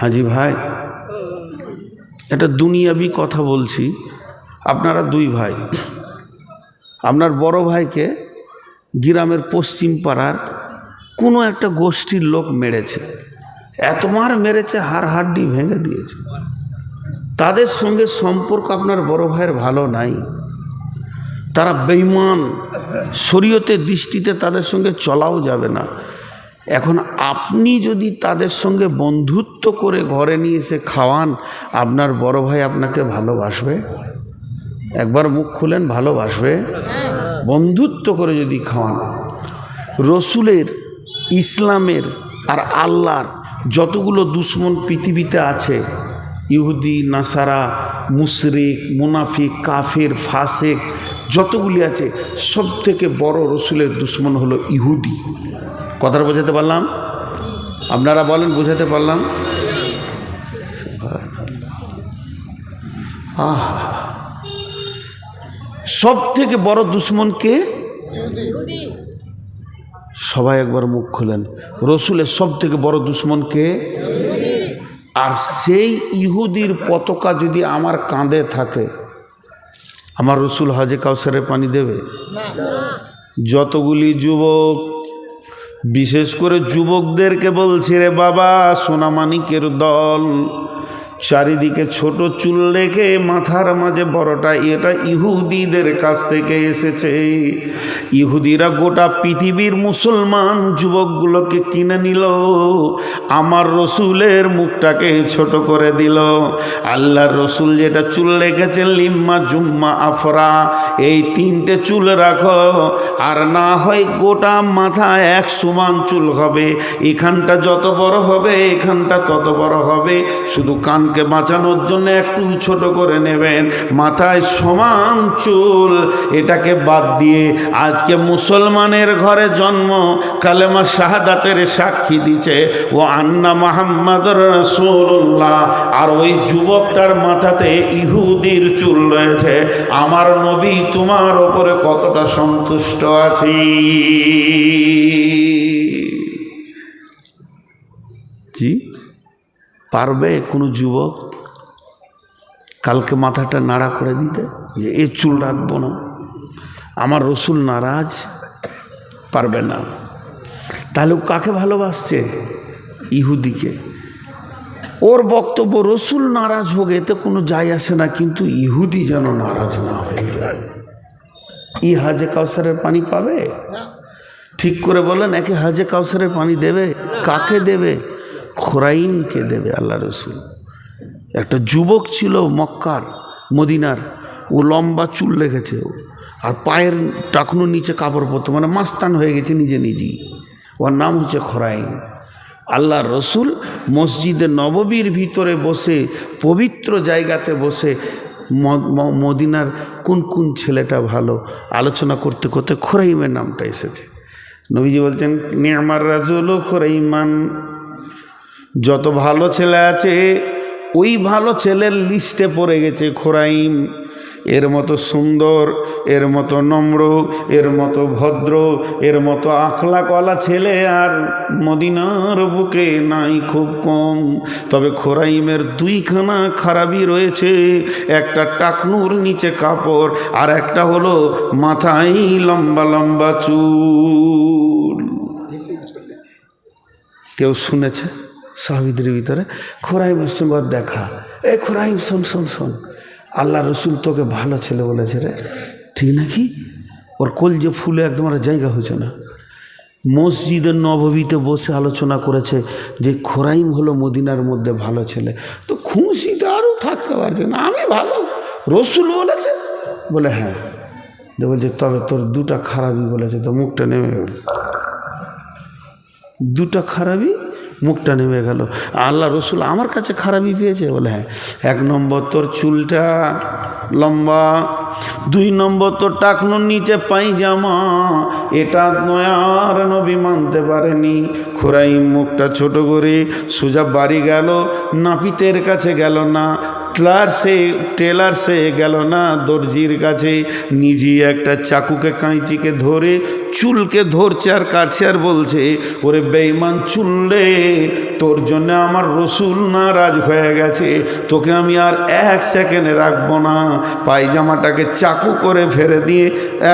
হাজি ভাই এটা দুনিয়াবি কথা বলছি, আপনারা দুই ভাই। আপনার বড় ভাইকে গ্রামের পশ্চিম পাড়ার কোনো একটা গোষ্ঠীর লোক মেরেছে। এত মার মেরেছে, হাড় হাড্ডি ভেঙে দিয়েছে। তাদের সঙ্গে সম্পর্ক আপনার বড় ভাইয়ের ভালো নাই। তারা বেইমান শরীয়তের দৃষ্টিতে তাদের সঙ্গে চলাও যাবে না। এখন আপনি যদি তাদের সঙ্গে বন্ধুত্ব করে ঘরে নিয়ে এসে খাওয়ান, আপনার বড় ভাই আপনাকে ভালোবাসবে? একবার মুখ খুলেন, ভালোবাসবে? বন্ধুত্ব করে যদি খাওয়ান, রসুলের, ইসলামের আর আল্লাহর যতগুলো দুশ্মন পৃথিবীতে আছে, ইহুদি, নাসারা, মুশরিক, মুনাফিক, কাফের, ফাসেক, যতগুলি আছে সব থেকে বড় রসুলের দুশ্মন হলো ইহুদি। কথাটা বোঝাতে পারলাম? আপনারা বলেন বোঝাতে পারলাম? আহা। সব থেকে বড় দুশ্মন কে? সবাই একবার মুখ খোলেন। রসুলের সব থেকে বড় দুশ্মন কে? আর সেই ইহুদির পতাকা যদি আমার কাঁধে থাকে আমার রসুল হাজে কাউসারের পানি দেবে? যতগুলি যুবক বিশেষ করে যুবকদেরকে বলছি রে বাবা সোনামানিকের দল। চারিদিকে ছোট চুল রেখে মাথার মাঝে বড়টা, এটা ইহুদিদের কাছ থেকে এসেছে। ইহুদিরা গোটা পৃথিবীর মুসলমান যুবকগুলোকে কিনে নিল, আমার রসুলের মুখটাকে ছোট করে দিল। আল্লাহর রসুল যেটা চুল রেখেছেন, লিম্মা জুম্মা আফরা, এই তিনটে চুল রাখো। আর না হয় গোটা মাথা এক সমান চুল হবে, এখানটা যত বড় হবে, এখানটা তত বড় হবে, শুধু কানকে বাঁচানোর জন্য একটু ছোট করে নেবেন, মাথায় সমান চুল, এটাকে বাদ দিয়ে আজকে মুসলমানের ঘরে জন্ম, কালেমা শাহাদাতের সাক্ষী দিচ্ছে ও আন্না মাহাম্মদ রসুল্লাহ আর ওই যুবকটার মাথাতে ইহুদির চুল রয়েছে, আমার নবী তোমার ওপরে কতটা সন্তুষ্ট আছি? জি? পারবে কোনো যুবক কালকে মাথাটা নাড়া করে দিতে? যে এ চুল রাখব না। আমার রসুল নারাজ, পারবে না। তাহলে ও কাকে ভালোবাসছে? ইহুদিকে। ওর বক্তব্য, রসুল নারাজ হোক, এতে কোনো যায় আসে না, কিন্তু ইহুদি যেন নারাজ না হয়ে। যায় ই হাজে কাউসারের পানি পাবে? ঠিক করে বলেন, একে হাজে কাউসারের পানি দেবে? কাকে দেবে? খোরাইনকে দেবে আল্লাহ রসুল। একটা যুবক ছিল মক্কার, মদিনার, ও লম্বা চুল রেখেছে ও। আর পায়ের টাকনুর নিচে কাপড় পরতো মানে মাস্তান হয়ে গেছে নিজে নিজেই। ওর নাম হচ্ছে খোরাইন। আল্লাহ রসুল মসজিদে নববীর ভিতরে বসে, পবিত্র জায়গাতে বসে মদিনার কোন কোন ছেলেটা ভালো আলোচনা করতে করতে খোরাইমের নামটা এসেছে। নবীজি বলছেন, নিয়ামার রাজুল খোরাইমান। যত ভালো ছেলে আছে, ওই ভালো ছেলের লিস্টে পড়ে গেছে খোরাইম এর মতো সুন্দর, এর মতো নম্র, এর মতো ভদ্র, এর মতো আখলাকওয়ালা ছেলে আর মদিনার বুকে নাই খুব কম। তবে খোরাইমের দুইখানা খারাপই রয়েছে, একটা টাকনুর নিচে কাপড় আর একটা হলো মাথায় লম্বা লম্বা চুল। কেউ শুনেছে? সাহাবিদের ভিতরে খোরাইমের সঙ্গে দেখা। এ খোরাইম, শোন শোন শোন। আল্লাহ রসুল তোকে ভালো ছেলে বলেছে রে। ঠিক নাকি? ওর কল যে ফুলে একদম আর জায়গা হয়েছে না। মসজিদের নববীতে বসে আলোচনা করেছে যে খোরাইম হলো মদিনার মধ্যে ভালো ছেলে। তো খুশিতে আরও থাকতে পারছে না। আমি ভালো। রসুল বলেছে? বলে হ্যাঁ। দিয়ে বলছে, তবে তোর দুটা খারাপই বলেছে, তো মুখটা নেমে গেল দুটো খারাপই? মুখটা নেমে গেল। আল্লাহ রসুল আমার কাছে খারাপই পেয়েছে। বলে হ্যাঁ এক নম্বর তোর চুলটা লম্বা, দুই নম্বর তোর টাকনোর নিচে পাইজামা এটা নয়ার নবী মানতে পারেনি। খোরাই মুখটা ছোট করে সোজা বাড়ি গেল, নাপিতের কাছে গেল না টেলার সে টেলার সে গেল না দর্জির কাছে। নিজেই একটা চাকুকে কাঁচিকে ধরে, চুলকে ধরছে আর কাটছে আর বলছে, ওরে বেইমান চুল রে, তোর জন্য আমার রসুল নারাজ হয়ে গেছে। তোকে আমি আর এক সেকেন্ডে রাখব না। পায়জামাটাকে চাকু করে ফেলে দিয়ে,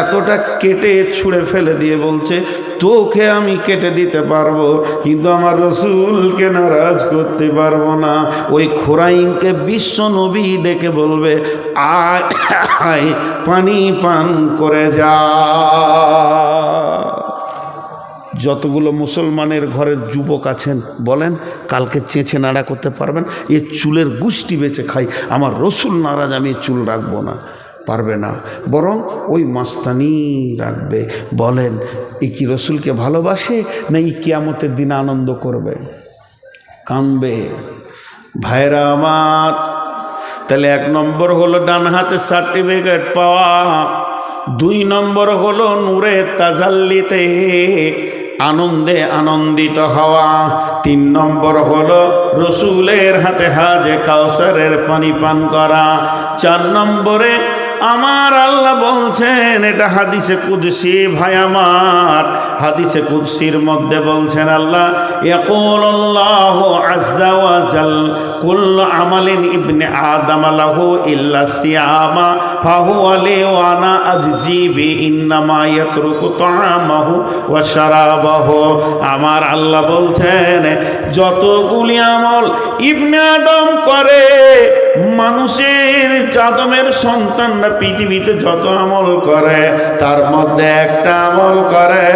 এতটা কেটে ছুঁড়ে ফেলে দিয়ে বলছে তোকে আমি কেটে দিতে পারব, কিন্তু আমার রসুলকে নারাজ করতে পারব না। ওই খোরাইনকে বিশ্ব নবী ডেকে বলবে, আয় পানি পান করে যা। যতগুলো মুসলমানের ঘরের যুবক আছেন, বলেন, কালকে চেঁচে নাড়া করতে পারবেন, এ চুলের গুষ্টি বেঁচে খাই, আমার রসুল নারাজ, আমি চুল রাখব না। পারবে না। বরং ওই মাস্তানি রাখবে। বলেন, এ কি রসুলকে ভালোবাসে না এই কিয়ামতের দিন আনন্দ করবে? কানবে। ভাইরা আমার, তাহলে এক নম্বর হলো ডান হাতে সার্টিফিকেট পাওয়া, দুই নম্বর হলো নূরে তাজাল্লিতে আনন্দে আনন্দিত হওয়া, তিন নম্বর হলো রসুলের হাতে হাজে কাউসারের পানি পান করা, চার নম্বরে আমার আল্লাহ বলছেন, এটা হাদিসে কুদসি, ভাই আমার। হাদিসে কুদসির মধ্যে বলছেন আল্লাহ ইয়াকুল আল্লাহ আজ্জা ওয়া জাল, কুল্লু আমালিন ইবনে আদম লাহু ইল্লা সিয়ামা ফাহু আলি ওয়া আনা আজজি বি ইন্নামা ইয়াতরুকু তাআমাহু ওয়া শারাবাহু। আমার আল্লাহ বলছেন, যতগুলি আমল ইবনে আদম করে মানুষের জাদমের সন্তানরা পৃথিবীতে যত আমল করে, তার মধ্যে একটা আমল করে,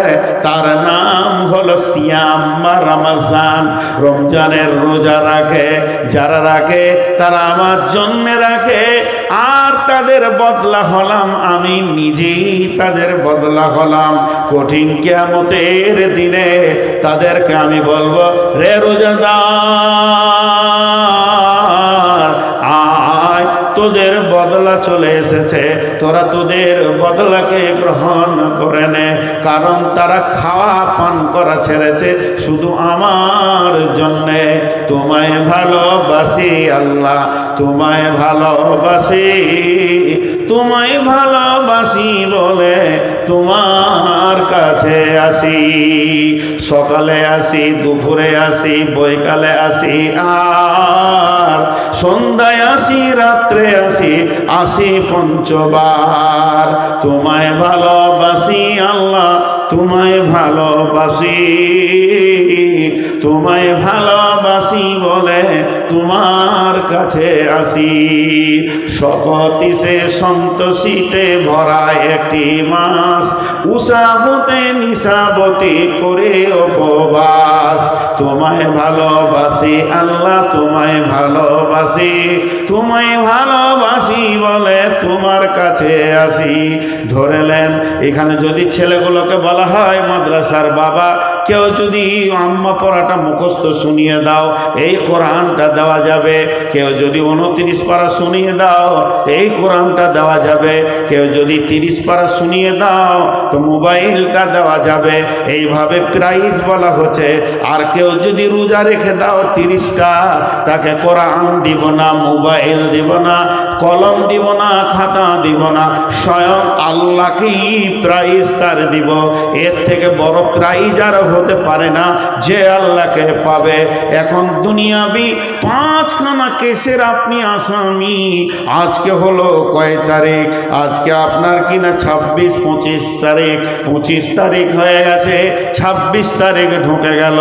তার নাম হলো সিয়াম বা রামাজান। রমজানের রোজা রাখে, যারা রাখে, তারা আমার জন্মে রাখে। আর তাদের বদলা হলাম আমি, নিজেই তাদের বদলা হলাম। কঠিন কেয়ামতের দিনে তাদেরকে আমি বলব, রে রোজাদার তোদের বদলা চলে এসেছে। তোরা তোদের বদলাকে গ্রহণ করে নে। কারণ তারা খাওয়া পান করা ছেড়েছে শুধু আমার জন্যে। তোমায় ভালোবাসি আল্লাহ, তোমায় ভালোবাসি তোমায় ভালোবাসি বলে তোমার কাছে আসি। সকালে আসি, দুপুরে আসি, বৈকালে আসি, আর সন্ধ্যায় আসি, রাত্রে আসি আসি পঞ্চবার। তোমায় ভালোবাসি আল্লাহ তোমায় ভালোবাসি তোমায় ভালোবাসি বলে তোমার কাছে আসি। শকতিসে সন্তোষিতে ভরা একটি মাস, উষা হতে নিশাবতী করে উপবাস। তোমায় ভালোবাসি, আল্লাহ তোমায় ভালোবাসি তোমায় ভালোবাসি বলে তোমার কাছে আসি। ধরেলেন, এখানে যদি ছেলেগুলোকে বলা হয় মাদ্রাসার বাবা কেউ যদি আম্মা পড়াটা মুখস্থ শুনিয়ে দাও, এই কোরআনটা দেওয়া যাবে। কেউ যদি উনত্রিশ পারা শুনিয়ে দাও, এই কোরআনটা দেওয়া যাবে। কেউ যদি তিরিশ পারা শুনিয়ে দাও, তো মোবাইলটা দেওয়া যাবে। এইভাবে প্রাইজ বলা হচ্ছে। আর কেউ যদি রোজা রেখে দাও তিরিশটা, তাকে কোরআন দিব না, মোবাইল দিব না, কলম দিব না, খাতা দিব না। স্বয়ং আল্লাহকেই প্রাইজ তার দিব। এর থেকে বড় প্রাইজ আর হতে পারে না যে আল্লাহকে পাবে। এখন দুনিয়াবি পাঁচখানা কেসের আপনি আসামি। আজকে হলো কয় তারিখ? আজকে আপনার কিনা ছাব্বিশ, পঁচিশ তারিখ? পঁচিশ তারিখ হয়ে গেছে, ছাব্বিশ তারিখ ঢুকে গেল।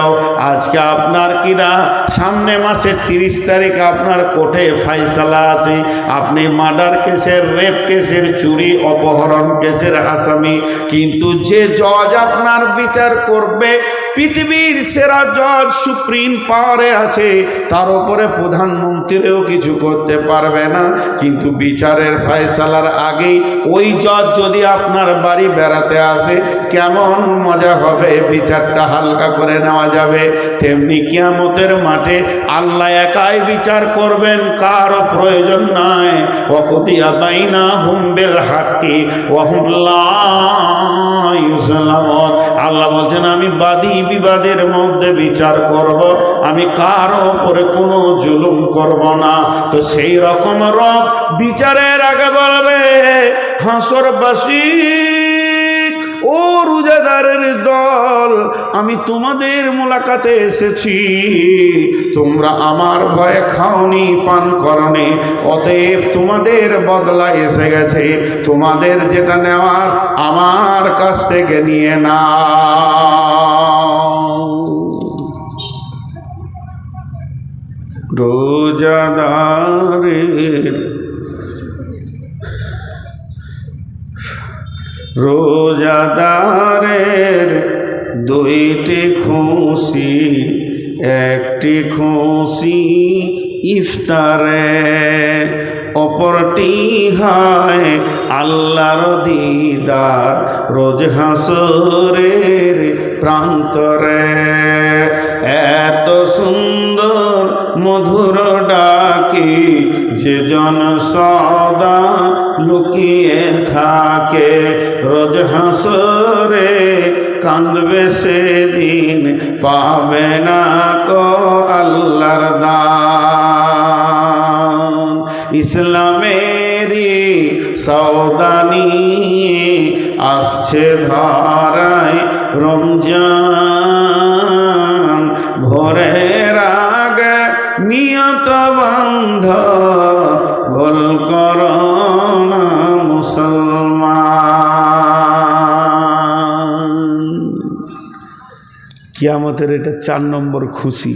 আজকে আপনার কিনা সামনে মাসে তিরিশ তারিখ আপনার কোর্টে ফাইসালা আছে। আপনি মার্ডার কেসের, রেপ কেসের, চুরি, অপহরণ কেসের আসামি। কিন্তু যে জজ আপনার বিচার করবে, পৃথিবীর সেরা জজ সুপ্রিম পাওয়ারে আছে। তার উপরে প্রধানমন্ত্রীও কিছু করতে পারবে না। কিন্তু বিচারের ফয়সালার আগেই ওই জজ যদি আপনার বাড়ি বেড়াতে আসে, কেমন মজা হবে? বিচারটা হালকা করে নেওয়া যাবে। তেমনি কিয়ামতের মাঠে আল্লাহ একাই বিচার করবেন কারও প্রয়োজন নাই। নয় ওকুতিয়া বাইনা হুম বেল হাক্কি ওহুম লা ইউসলামুন আল্লাহ বলছেন, আমি বাদী বিবাদের মধ্যে বিচার করব, আমি কারও উপরে কোনো জুলুম করব না। তো সেই রকম রব বিচারের আগে বলবে, হাসরবাসী ও রোজাদারের দল, আমি তোমাদের মোলাকাতে এসেছি। তোমরা আমার ভয়ে খাওনি, পান করনি, অতএব তোমাদের বদলা এসে গেছে। তোমাদের যেটা নেওয়ার আমার কাছ থেকে নিয়ে না রোজাদারের রোজাদারের দুইটি খুশি, একটি খুশি ইফতারে, অপরটি হয় আল্লাহর দিদার রোজ হাসরের প্রান্তরে। এত সুন্দর মধুর ডাকি যে জন সদা লুকিয়ে থাকে। রোজ হাসরে কান্দবে সেদিন, পাবে না কো আল্লাহর দান। ইসলামেরই আসছে ধরায় রমজান। ভোরের আগে নিয়ত বন্ধ ভুল করো না মুসলমান। কিয়ামতের এটা চার নম্বর খুশি।